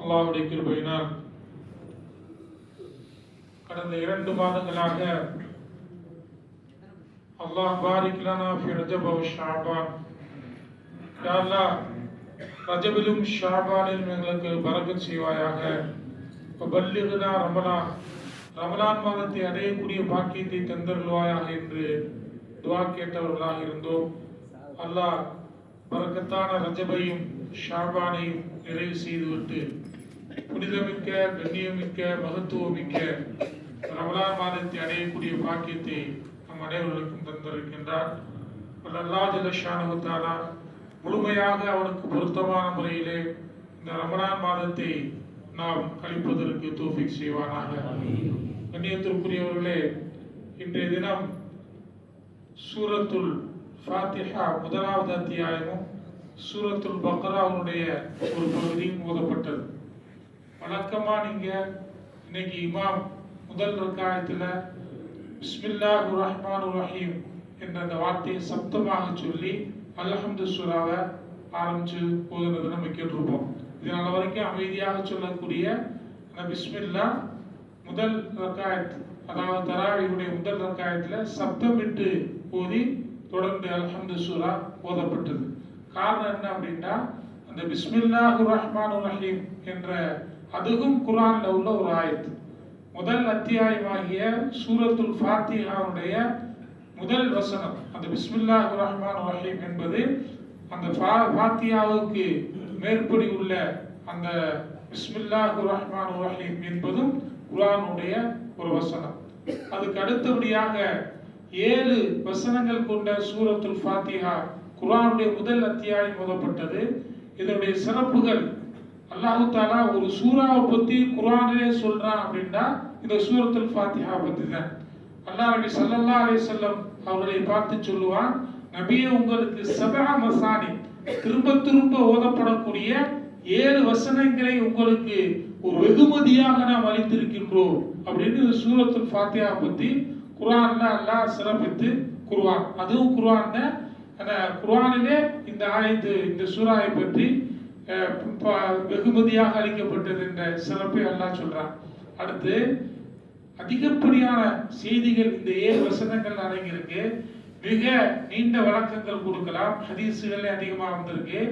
அல்லாவுடைய கிருபையினால் கடந்த இரண்டு மாதங்களாக அல்லாஹ் பாரிக் அல்லாஹ் ரஜபிலும் ஷாபானிலும் எங்களுக்கு பரக்கத் செய்வாயாக. பல்லிகுனா ரமலா ரமலான் மாதத்தை அடையக்கூடிய பாக்கியத்தை தந்தருள்வாயாக என்று துவா கேட்டவர்களாக இருந்தோம். அல்லாஹ் பரக்கத்தான ரஜபையும் ஷாபானையும் நிறைவு செய்துவிட்டு புனிதமிக்க கண்ணியமிக்க மகத்துவமிக்க ரமலான் மாதத்தை அடையக்கூடிய பாக்கியத்தை நம் அனைவர்களுக்கும் தந்திருக்கின்றார். அல்லாஹ் ஜல்லஷானு முழுமையாக அவனுக்கு பொருத்தமான முறையிலே இந்த ரமலான் மாதத்தை நாம் கழிப்பதற்கு தோஃபிக் செய்வானாக. கண்ணியத்திற்குரியவர்களே இன்றைய தினம் சூரத்துள் ஃபாத்திஹா முதலாவது அத்தியாயமும் சூரத்துல் பக்ராவுடைய ஒரு பகுதியும் ஓதப்பட்டது. வழக்கமாக நீங்க இன்னைக்கு இமாம் முதல் நற்காயத்தில் பிஸ்மில்லா உர் ரஹ்மான் ரஹீம் என்ற அந்த வார்த்தையை சப்தமாக சொல்லி அல்ஹம்து சுராவை ஆரம்பித்து ஓதுனதை நம்ம கேட்டிருப்போம். இதனால் வரைக்கும் அமைதியாக சொல்லக்கூடிய அந்த பிஸ்மில்லா முதல் ரக்காயத் அதாவது தராவியுடைய முதல் ரக்காயத்தில் சப்தமிட்டு ஓதி தொடர்ந்து அல்ஹம்து சூரா ஓதப்பட்டது. காரணம் என்ன அப்படின்னா அந்த பிஸ்மில்லாஹு ரஹ்மான் ரஹீம் என்ற அதுவும் குரானில் உள்ள ஒரு ஆயத்து. முதல் அத்தியாயமாகிய சூரத்துல் ஃபாத்திஹாவுடைய முதல் வசனம் அந்த பிஸ்மில்லாஹு ரஹ்மான் ரஹீம் என்பது அந்த ஃபா- ஃபாத்தியாவுக்கு மேற்படி உள்ள அந்த பிஸ்மில்லாஹு ரஹ்மான் ரஹீம் என்பதும் குரானுடைய ஒரு வசனம். அதுக்கு அடுத்தபடியாக ஏழு வசனங்கள் கொண்ட சூரத்துல் ஃபாத்திஹா குரானுடைய முதல் அத்தியாயம் முதப்பட்டது இதனுடைய சிறப்புகள் அல்லாஹு தாலா ஒரு சூறாவை பற்றி குரானிலே சொல்கிறான் அப்படின்னா இந்த சூரத்துல் ஃபாத்திஹா பற்றி தான் அல்லா நபி ஸல்லல்லாஹு அலே செல்லம் அவர்களை பார்த்து சொல்லுவான் நபியே உங்களுக்கு சபா மசானி திரும்ப திரும்ப ஓதப்படக்கூடிய ஏழு வசனங்களை உங்களுக்கு ஒரு வெகுமதியாக நாம் அளித்திருக்கின்றோம். அப்படின்னு இந்த சூரத்துல் ஃபாத்திஹா பற்றி குர்ஆன்ல அல்லாஹ் சிறப்பித்து குர்ஆன். அதுவும் குர்ஆன்ல அந்த குர்ஆனிலே இந்த ஆயத்து இந்த சூறாவை பற்றி வெகுமதியாக அளிக்கப்பட்டது என்ற சிறப்பை அல்லாஹ் சொல்றான். அடுத்து அதிகப்படியான செய்திகள் இந்த ஏழு வசனங்கள் அடங்கியிருக்கு. மிக நீண்ட வழக்கங்கள் கொடுக்கலாம். ஹதீசுகளே அதிகமாக வந்திருக்கு.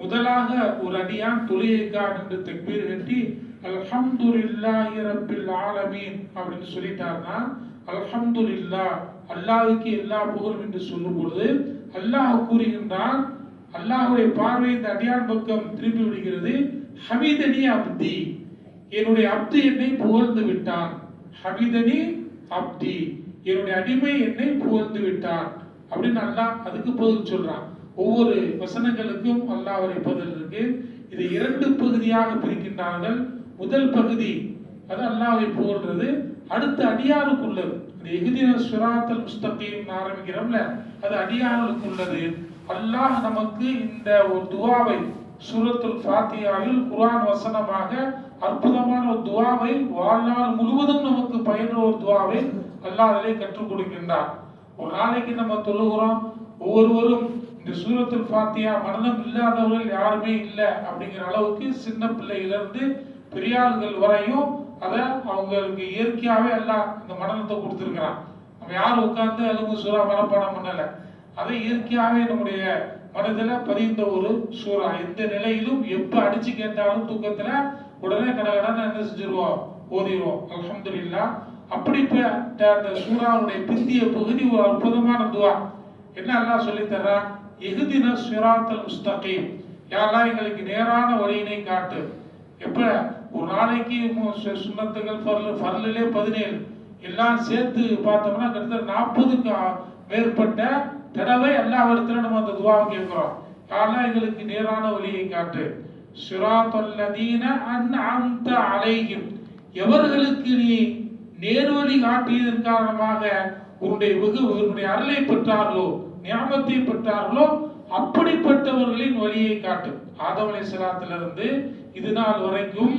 முதலாக ஒரு அடியான் தொழுகைக்காக என்று தக்பீர் கட்டி அல்ஹம்துல்லாஹி ரப்பில் ஆலமீன் அப்படின்னு சொல்லிட்டாருன்னா அல்ஹம்துல்லா அல்லாஹுக்கு எல்லா புகழும் என்று சொல்லும் பொழுது அல்லாஹ் கூறுகின்றான் அல்லாஹுடைய பார்வை இந்த அடியான் பக்கம் திரும்பி விடுகிறது ஹமீதனி அப்தி என்னுடைய அப்து என்னை புகழ்ந்து விட்டான். ஹமிதனி அப்தி என்னுடைய அடிமை என்னை புகழ்ந்து விட்டான். அப்படின்னு அல்லாஹ் அதுக்கு பதில் சொல்றான். ஒவ்வொரு வசனங்களுக்கும் அல்லாஹுடைய பதில் இருக்கு. இது இரண்டு பகுதியாக பிரிக்கின்றார்கள். முதல் பகுதி அது அல்லாஹை புகழ்றது. அடுத்து அடியாருக்குள்ளது. அந்த எகுதின சுராத்தல் முஸ்தகீம் ஆரம்பிக்கிறோம்ல அது அடியாருக்குள்ளது அல்லாஹ் நமக்கு இந்த ஒரு துவாவை சூரத்துல் ஃபாத்தியாவில் குரான் வசனமாக அற்புதமான ஒரு துவாவை வாழ்நாள் முழுவதும் நமக்கு பயின்ற ஒரு துவாவை அல்லாஹ் அதிலே கற்றுக் கொடுக்கின்றார் ஒரு நாளைக்கு நம்ம தொழுகிறோம் ஒவ்வொருவரும் இந்த சூரத்துல் ஃபாத்தியா மரணம் இல்லாதவர்கள் யாருமே இல்லை அப்படிங்கிற அளவுக்கு சின்ன பிள்ளையிலிருந்து பெரியாள்கள் வரையும் அதை அவங்களுக்கு இயற்கையாகவே எல்லாம் இந்த மண்டலத்தை கொடுத்துருக்குறான். நம்ம யாரும் உட்காந்து அலுங்கு சூறா மனப்பாடம் பண்ணலை அதை இயற்கையாகவே நம்முடைய மனதில் பதிந்த ஒரு சூறா. எந்த நிலையிலும் எப்போ அடிச்சு கேட்டாலும் தூக்கத்தில் உடனே கடகடன்னு என்ன செஞ்சிருவோம்? ஓதிடுவோம் அல்ஹம்துலில்லாஹ் அப்படிப்பட்ட அந்த சூறாவுடைய பிந்திய பகுதி ஒரு அற்புதமான துவா. என்ன எல்லாம் சொல்லித்தர்றா எகுதின சுராத்தல் முஸ்தகீம். யாரெல்லாம் எங்களுக்கு நேரான வழியினை காட்டு எப்ப ஒரு நாளைக்கு சுண்ணத்துகள் சு- சுன்னத்துகள் பதினேழு. எல்லாம் சேர்த்து பார்த்தோம்னா கிட்டத்தட்ட நாற்பதுக்கு மேற்பட்ட தடவை எல்லா இடத்துல நம்ம அந்த துவாவை கேட்கிறோம். யாரெல்லாம் எங்களுக்கு நேரான வழியை காட்டு? சிராத்தல்லதீன அன்அம்த அலைஹிம். எவர்களுக்கு நீ நேர்வழி காட்டியதன் காரணமாக உன்னுடைய வெகு உன்னுடைய அருளை பெற்றார்களோ ஞாபகத்தை பெற்றார்களோ அப்படிப்பட்டவர்களின் வழியை காட்டும் ஆதம் அலைஹிஸ்ஸலாத்திலிருந்து இது நாள் வரைக்கும்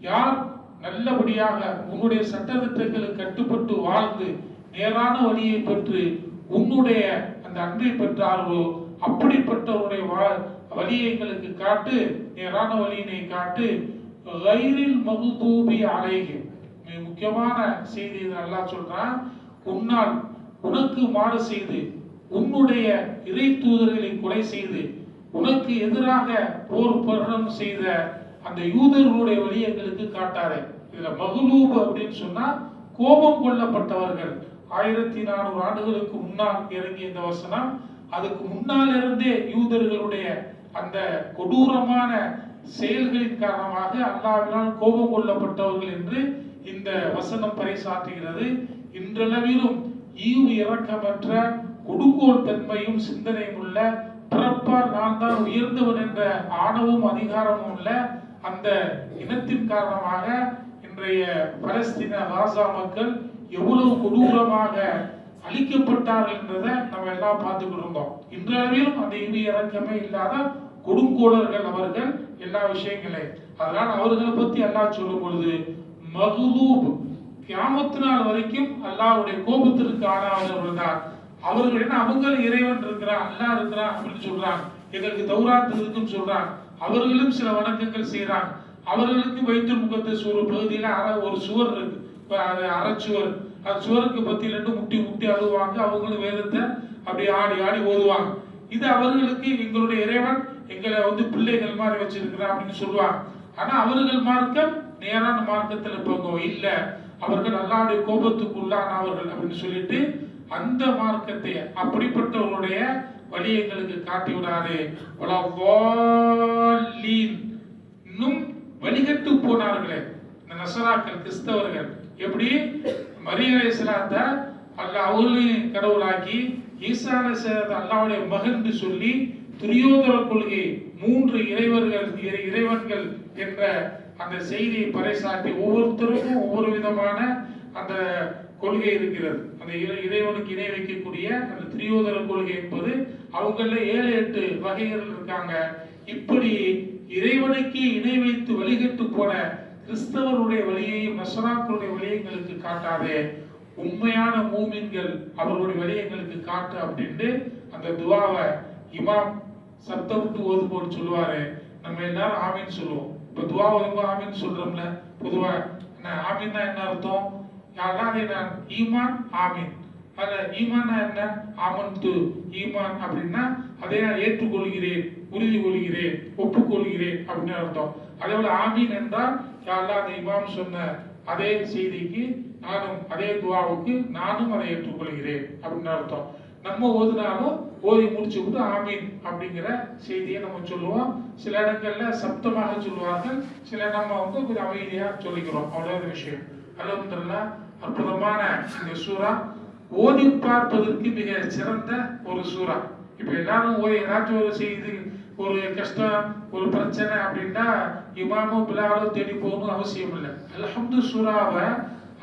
யார் நல்லபடியாக உன்னுடைய சட்டத்திட்டங்களுக்கு கட்டுப்பட்டு வாழ்ந்து நேரான வழியை பெற்று உன்னுடைய அந்த அன்பை பெற்றார்களோ அப்படிப்பட்டவருடைய வா- வழியை எங்களுக்கு காட்டு நேரான வழியினை காட்டு. கயிறில் மகுதூபி அலைஹிம் மிக முக்கியமான செய்தி நல்லா சொல்றான். உன்னால் உனக்கு மாறு செய்து உன்னுடைய இறை தூதர்களை கொலை செய்து உனக்கு எதிராக போர் பிரகடனம் செய்த அந்த யூதர்களுடைய வழி எங்களுக்கு காட்டாரே. இதுல மகுலூப் அப்படின்னு சொன்னா கோபம் கொள்ளப்பட்டவர்கள். ஆயிரத்தி நானூறு ஆண்டுகளுக்கு முன்னால் இறங்கிய இந்த வசனம் அதுக்கு முன்னால் இருந்தே யூதர்களுடைய அந்த கொடூரமான செயல்களின் காரணமாக அல்லாவினால் கோபம் கொள்ளப்பட்டவர்கள் என்று இந்த வசனம் பறைசாற்றுகிறது. இன்றளவிலும் ஈவு இரக்கமற்ற கொடுங்கோல் தன்மையும் சிந்தனையும் உள்ள பிறப்பால் நான் தான் உயர்ந்தவன் என்ற ஆணவம் அதிகாரமும் உள்ள அந்த இனத்தின் காரணமாக இன்றைய பலஸ்தீன காசா மக்கள் எவ்வளவு கொடூரமாக அழிக்கப்பட்டார்கள் என்றதை நம்ம எல்லாம் பார்த்துக்கிட்டு இருந்தோம். இன்றளவிலும் அந்த இனி இறக்கமே இல்லாத கொடுங்கோளர்கள் அவர்கள் எல்லா விஷயங்களையும் அதனால் அவர்களை பத்தி அல்லாஹ் சொல்லும் பொழுது மகுதூப் கியாமத்து நாள் வரைக்கும் அல்லாவுடைய கோபத்திற்கு ஆளானவர்கள் தான் அவர்கள் என்ன அவங்களும் இறைவன் இருக்கிறான் அல்லாஹ் இருக்கிறான் அப்படின்னு சொல்றான் எங்களுக்கு தௌராத் இருக்குன்னு சொல்றான் அவர்களும் சில வணக்கங்கள் செய்கிறாங்க அவர்களுக்கு வயிற்று முகத்தை ஒரு பகுதியில் அற ஒரு சுவர் இருக்கு. அறச்சுவர். அந்த சுவருக்கு பத்தியில இருந்து முட்டி முட்டி அழுவாங்க. அவங்களும் வேதத்தை அப்படி ஆடி ஆடி ஓதுவாங்க. இது அவர்களுக்கு எங்களுடைய இறைவன் எங்களை வந்து பிள்ளைகள் மாதிரி வச்சிருக்கிறான் அப்படின்னு சொல்லுவாங்க. ஆனா அவர்கள் மார்க்கம் நேரான மார்க்கத்தில் போங்க. இல்ல அவர்கள் அல்லாவுடைய கோபத்துக்குள்ளானவர்கள் அப்படின்னு சொல்லிட்டு அந்த மார்க்கத்தை அப்படிப்பட்டவர்களுடைய வழி எங்களுக்கு காட்டி விடாது இன்னும் வழிகட்டு போனார்களே. இந்த நசராக்கள் கிறிஸ்தவர்கள். எப்படி? மரியாதை சிலாத்த அல்ல அவர்களையும் கடவுளாக்கி ஈசான சேர்ந்த அல்லாவுடைய மகன் சொல்லி துரியோதர கொள்கை மூன்று இறைவர்கள் இறை- இறைவன்கள் என்ற அந்த செய்தியை பறைசாட்டி ஒவ்வொருத்தருக்கும் ஒவ்வொரு விதமான அந்த கொள்கை இருக்கிறது. அந்த இறைவனுக்கு இணை வைக்கக்கூடிய அந்த திரியோதர கொள்கை என்பது அவங்கள ஏழு எட்டு வகைகள் இருக்காங்க. இப்படி இறைவனுக்கு இணை வைத்து வழிகட்டு போன கிறிஸ்தவருடைய வழியையும் நசராக்களுடைய வழியை எங்களுக்கு காட்டாதே. உண்மையான மூமின்கள் அவர்களுடைய வழியை எங்களுக்கு காட்டு அப்படின்ட்டு அந்த துவாவை இமாம் சத்தம் விட்டு ஓதும்போது சொல்லுவாரு. நம்ம எல்லாரும் ஆமின்னு சொல்லுவோம். இப்ப துவா ஓதும்போது ஆமின்னு சொல்றோம்ல. பொதுவா என்ன ஆமின்னா என்ன அர்த்தம்? யாராவது நான் ஈமான் ஆமீன். அதுல ஈமானா என்ன? ஆமன்து ஈமான் அப்படின்னா அதை நான் ஏற்றுக்கொள்கிறேன் உறுதி கொள்கிறேன் ஒப்புக்கொள்கிறேன் அப்படின்னு அர்த்தம். அதே போல ஆமீன் என்றால் யாரெல்லாம் அந்த இமாம் சொன்ன அதே செய்திக்கு நானும் அதே துவாவுக்கு நானும் அதை ஏற்றுக்கொள்கிறேன் அப்படின்னு அர்த்தம். நம்ம ஓதுனாலும் ஓதி முடிச்சு விட்டு ஆமீன் அப்படிங்கிற செய்தியை நம்ம சொல்லுவோம். சில இடங்கள்ல சப்தமாக சொல்லுவார்கள் சில நம்ம வந்து கொஞ்சம் அமைதியாக சொல்லிக்கிறோம். அவ்வளவு விஷயம். அலமதுல்லா அற்புதமான இந்த சூறா ஓதி பார்ப்பதற்கு மிக சிறந்த ஒரு சூறா. இப்போ எல்லாரும் ஓதி ஏதாச்சும் ஒரு செய்தி ஒரு கஷ்டம் ஒரு பிரச்சனை அப்படின்னா இமாமும் பிலாலும் தேடி போகணும் அவசியம் இல்லை. அலஹம்து சூறாவை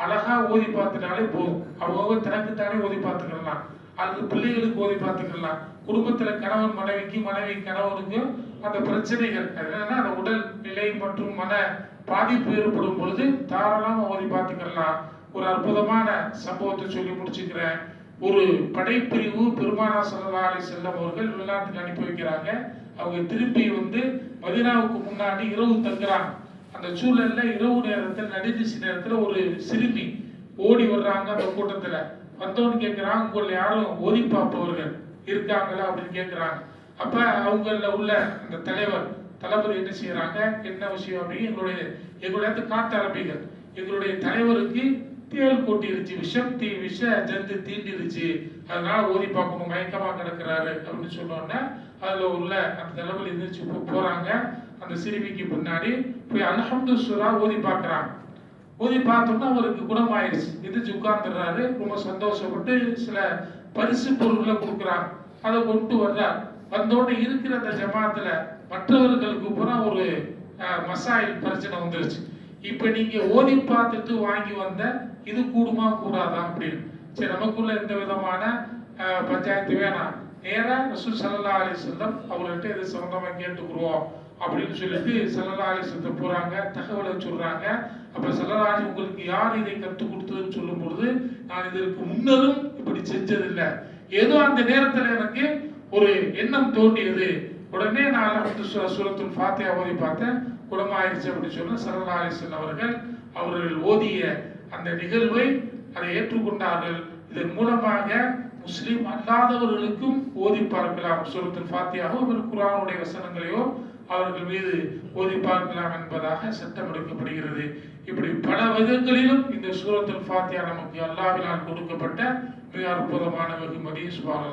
அழகா ஓதி பார்த்துட்டாலே போதும். அவங்க தனக்குத்தானே ஓதி பார்த்துக்கலாம். அது பிள்ளைகளுக்கு ஓதி பார்த்துக்கலாம். குடும்பத்துல கணவன் மனைவிக்கு மனைவி கணவனுக்கு அந்த பிரச்சனைகள் என்னன்னா அந்த உடல் நிலை மற்றும் மன பாதிப்பு ஏற்படும் பொழுது தாராளமா ஓதி பார்த்துக்கலாம். ஒரு அற்புதமான சம்பவத்தை சொல்லி முடிச்சுக்கிறேன். ஒரு படைப்பிரிவு பெருமானா சல்லா அலி செல்லம் அவர்கள் வெளிநாட்டுக்கு அனுப்பி வைக்கிறாங்க. அவங்க திருப்பி வந்து மதினாவுக்கு முன்னாடி இரவு தங்குறாங்க. அந்த சூழல்ல இரவு நேரத்தில் நடுநிசி நேரத்துல ஒரு சிறுமி ஓடி வர்றாங்க அந்த கூட்டத்துல. வந்தோன்னு கேட்கிறாங்க உங்களை யாரும் ஓதி பார்ப்பவர்கள் இருக்காங்களா அப்படின்னு கேட்கிறாங்க அப்ப அவங்கள உள்ள அந்த தலைவர் தளபதி என்ன செய்யறாங்க? என்ன விஷயம் அப்படின்னு எங்களுடைய எங்களுடைய காட்டு எங்களுடைய தலைவருக்கு தேல் கொட்டிருச்சு விஷம் தீ விஷ ஜந்து தீண்டிருச்சு. அதனால ஓதி பார்க்கணும் மயக்கமா கிடக்கிறாரு அப்படின்னு சொன்னோன்னே அதுல உள்ள அந்த தளபதி எந்திரிச்சு போ- போறாங்க. அந்த சிறுமிக்கு பின்னாடி போய் அல்ஹம்து சுரா ஓதி பார்க்கறாங்க. ஓதி பார்த்தோம்னா அவருக்கு குணமாயிருச்சு. இது உட்கார்ந்துடுறாரு. ரொம்ப சந்தோஷப்பட்டு சில பரிசு பொருட்களை கொடுக்குறாங்க. அதை கொண்டு வர்றார். வந்தோடனே இருக்கிற அந்த ஜமாத்துல மற்றவர்களுக்கு பூரா ஒரு அஹ், மசாயில் பிரச்சனை வந்துருச்சு. இப்ப நீங்க ஓதி பார்த்துட்டு வாங்கி வந்த இது கூடுமா கூடாதா அப்படின்னு. சரி நமக்குள்ள எந்த விதமான பஞ்சாயத்து வேணாம். நேரா ரசூல் சல்லா அலி செல்லம் அவங்கள்ட்ட இது சம்பந்தமா கேட்டுக்குருவோம். அப்படின்னு சொல்லிட்டு சல்லா போகிறாங்க போறாங்க தகவலை சொல்றாங்க. அப்ப சல்லா உங்களுக்கு யார் இதை கற்றுக் கொடுத்ததுன்னு சொல்லும் பொழுது நான் இதற்கு முன்னரும் இப்படி செஞ்சதில்லை. ஏதோ அந்த நேரத்துல எனக்கு ஒரு எண்ணம் தோன்றியது. உடனே நான் வந்து சூரத்துல் ஃபாத்தியா ஓதி பார்த்தேன். குணமாயிருச்சு அப்படின்னு சொன்ன சரதா அவர்கள் அவர்கள் ஓதிய அந்த நிகழ்வை அதை ஏற்றுக்கொண்டார்கள். இதன் மூலமாக முஸ்லீம் அல்லாதவர்களுக்கும் ஓதி பார்க்கலாம். சுரத்தின் ஃபாத்தியாவோ ஒரு குரானுடைய வசனங்களையோ அவர்கள் மீது ஓதி பார்க்கலாம் என்பதாக சட்டம் எடுக்கப்படுகிறது. இப்படி பல விதங்களிலும் இந்த சூரத்தில் ஃபாத்தியா நமக்கு அல்லாவினால் கொடுக்கப்பட்ட மிக அற்புதமான வெகுமதி சுபான்